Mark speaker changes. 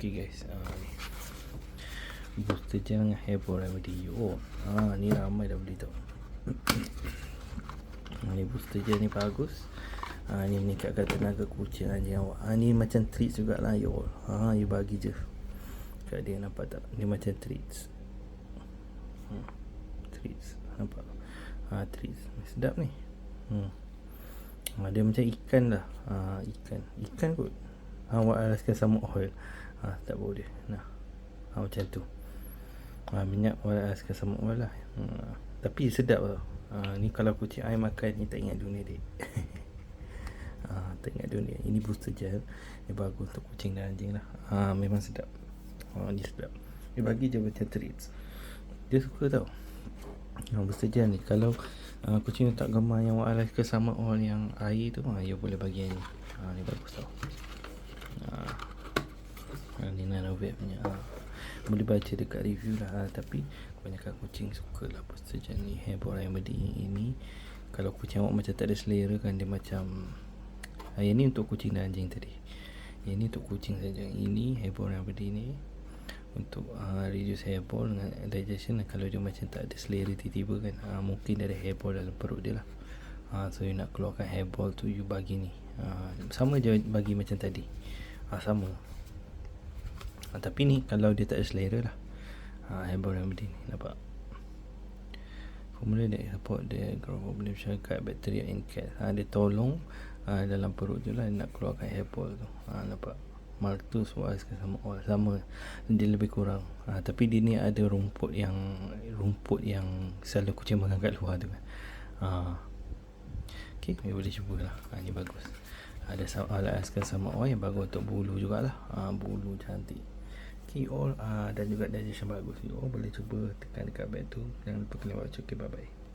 Speaker 1: Okay guys. Uh, ni. Booster dengan hair ball remedy Oh ha, ni ramai dah beli tau. Ha, Ni booster gel ni bagus. Ha, Ni meningkatkan tenaga kucing anjing awak. Ha, Ni macam treats jugalah you all ha, You bagi je. Kat dia nampak tak? Ni macam treats. Hmm. Treats. Nampak? Ha, Treats. Sedap ni. Hmm. ha, Dia macam ikan lah ha, Ikan. Ikan kot. Awak alaskan sama oil ha, Tak boleh. Nah. Ha, Macam tu. Ha, Minyak awak alaskan sama lah. Ha, Tapi sedap tau ha, Ni kalau kucing I makan Ni tak ingat dunia dia ha, Tak ingat dunia. Ini booster gel. Ni bagus untuk kucing dan anjing lah. Ha, Memang sedap. Ha, Ni sedap. Dia bagi je macam treats. Dia suka tau. Ha, Booster gel ni. Kalau uh, kucing tak gemar Yang awak alaskan sama oil yang air tu ha, You boleh bagi yang ni. Ha, Ni bagus tau. Ha, ni Nanovate punya ha. boleh baca dekat review lah ha. tapi kebanyakan kucing suka lah poster macam ni. Hairball yang bedi ini. Kalau kucing awak macam tak ada selera kan dia macam ha, yang ni untuk kucing dan anjing tadi. Yang ni untuk kucing saja. Ini hairball bedi ni untuk uh, reduce hairball dengan digestion kalau dia macam tak ada selera tiba-tiba kan uh, mungkin ada hairball dalam perut dia lah. Uh, so you nak keluarkan hairball tu you bagi ni. Uh, sama je bagi macam tadi. Uh, sama ha, Tapi ni kalau dia tak ada selera lah. Ha, Hairball remedy ni Nampak? Formula dia support dia Grow boleh masyarakat Bakteria in cat ha, Dia tolong ha, Dalam perut tu lah Nak keluarkan hairball tu. Ha, Nampak? Maltus was sama? All sama. Dia lebih kurang. Ha, tapi dia ni ada rumput yang rumput yang selalu kucing makan kat luar tu kan. Ha. ok boleh cuba lah. Ha, ni bagus. Ada alat askan sama? Oil yang bagus untuk bulu jugalah. Ha, bulu cantik Okay all uh, Dan juga digestion bagus You all. Boleh cuba Tekan dekat bag tu. Jangan lupa kena watch Okay bye bye